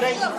Hey!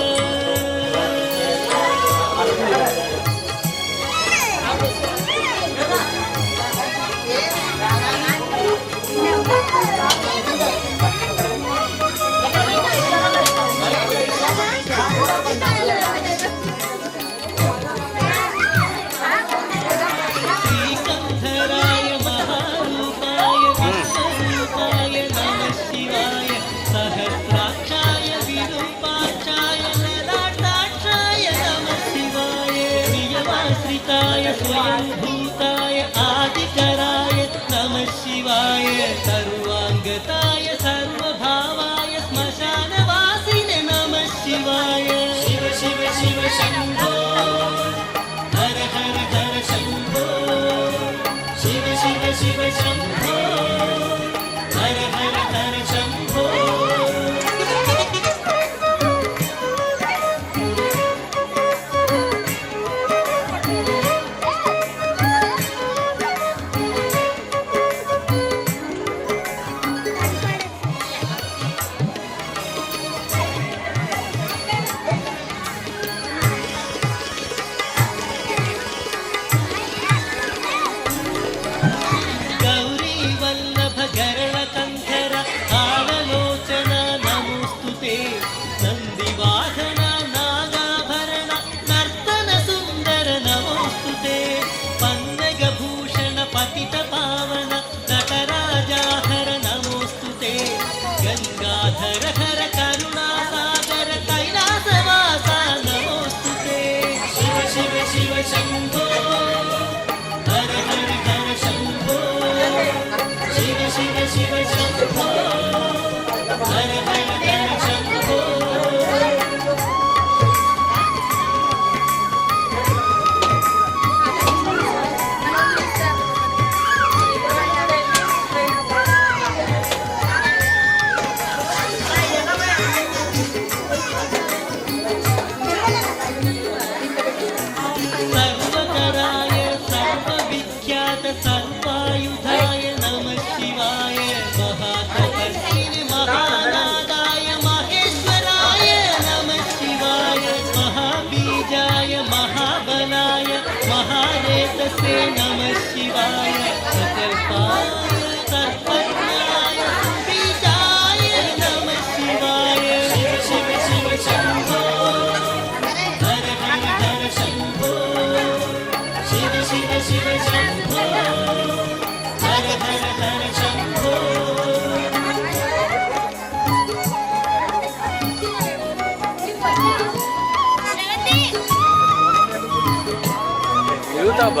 Gauri Vallabh ಗರಳ ಕಂಧರ ಆಡಲೋಚನ ನಮೋಸ್ತುತೆ Nandi ವಾಹನ ನಾಗಾಭರಣ ನರ್ತನ ಸುಂದರ ನಮೋಸ್ತುತೆ ಪನ್ನಗ ಭೂಷಣ ಪತಿತ ಪಾವನ ನಟರಾಜಾಹರ ನಮೋಸ್ತುತೆ ಗಂಗಾಧರ ಹರ ಕರುಣಾಸಾಗರ ಕೈಲಾಸವಾಸ ನಮೋಸ್ತುತೆ ಶಿವ ಶಿವ ಶಿವ ಶಂಭೋ 西北江的 యూత్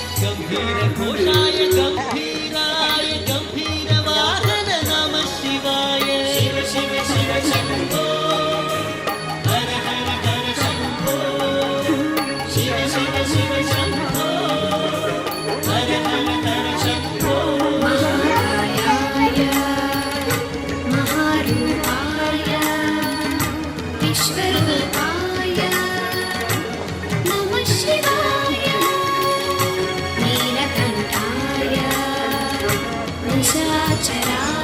गम्भीर वाहन नमः शिवाय Shiv Shiv Shiv Shambho sacerà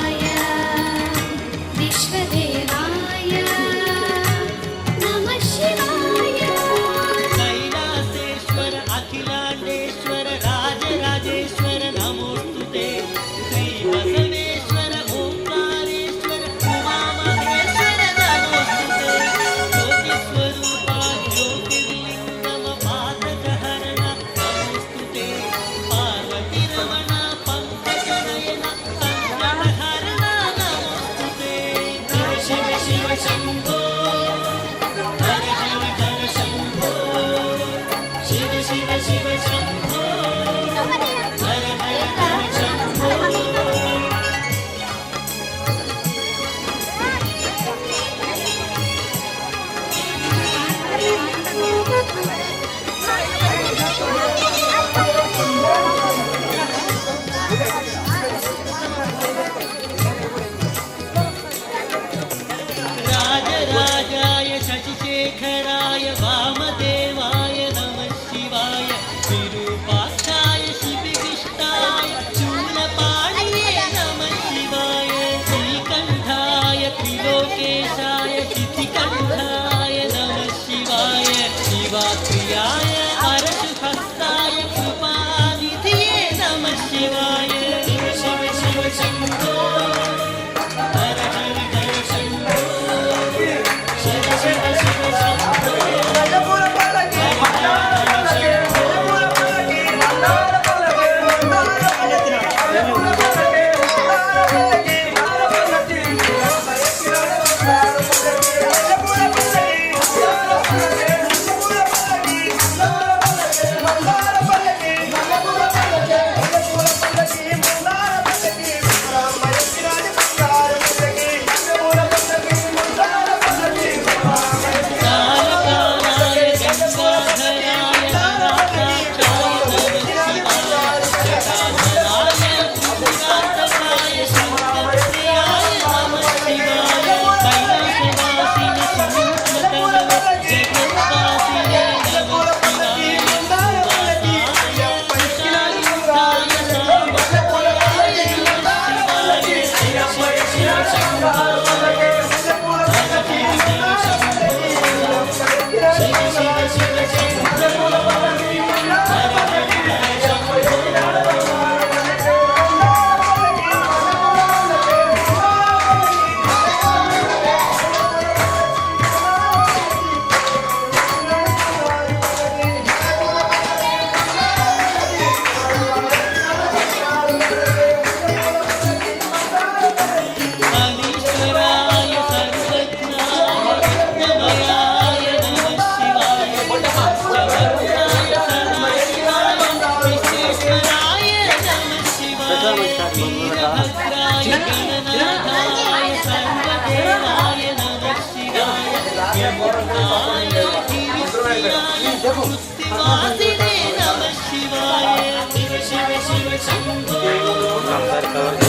Okay.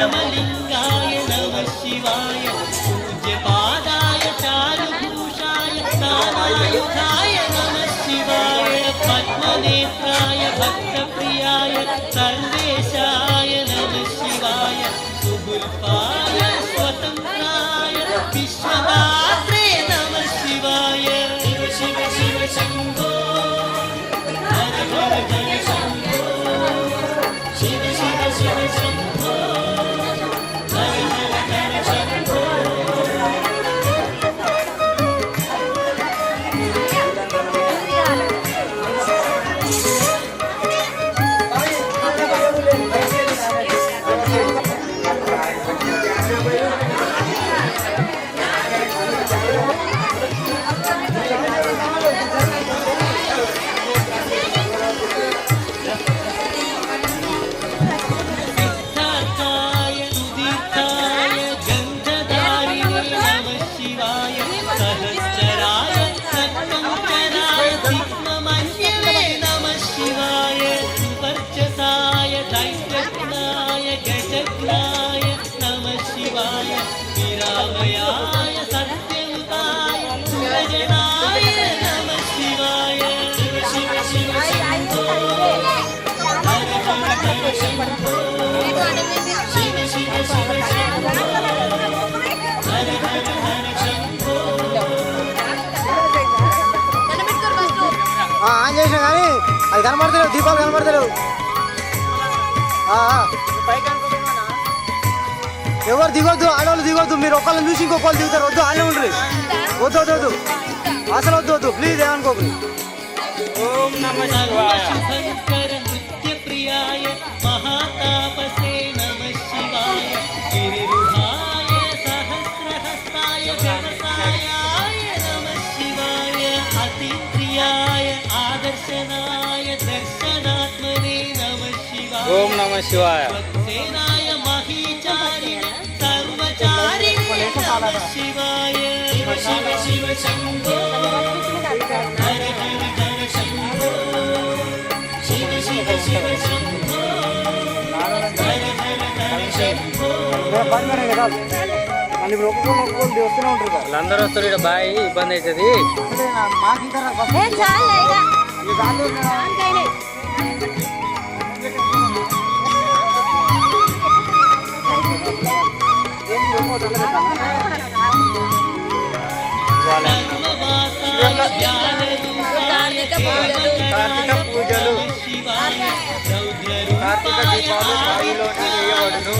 chama linda. అది కనబడతలేవు దీపాలు కనబడతలేవు. ఎవరు దిగొద్దు ఆడవాళ్ళు దిగొద్దు మీరు ఒకళ్ళని చూసి ఇంకొకళ్ళు దిగుతారు వద్దు ఆడే ఉండరు. వద్దు వద్దు వద్దు. అసలు వద్దు వద్దు. ప్లీజ్ ఏమనుకోకు. ఓం నమ శివాయ. ప్రియాయ మహాతాపసే ఓం నమ శివాయ. శివ శివ శివ శంభో హర హర హర శంభో శివ శివ శివ శంభో హర హర హర శంభో మళ్ళీ ఇప్పుడు ఒక్కొక్కరు ఒక్కొక్కరు వస్తూనే ఉంటారు కదా వాళ్ళందరూ వస్తారు ఇక్కడ బాయ్ ఇబ్బంది అవుతుంది మాకు కార్తీక పూజలు కార్తీక దీపాలు బావిలోనే వేయబడును.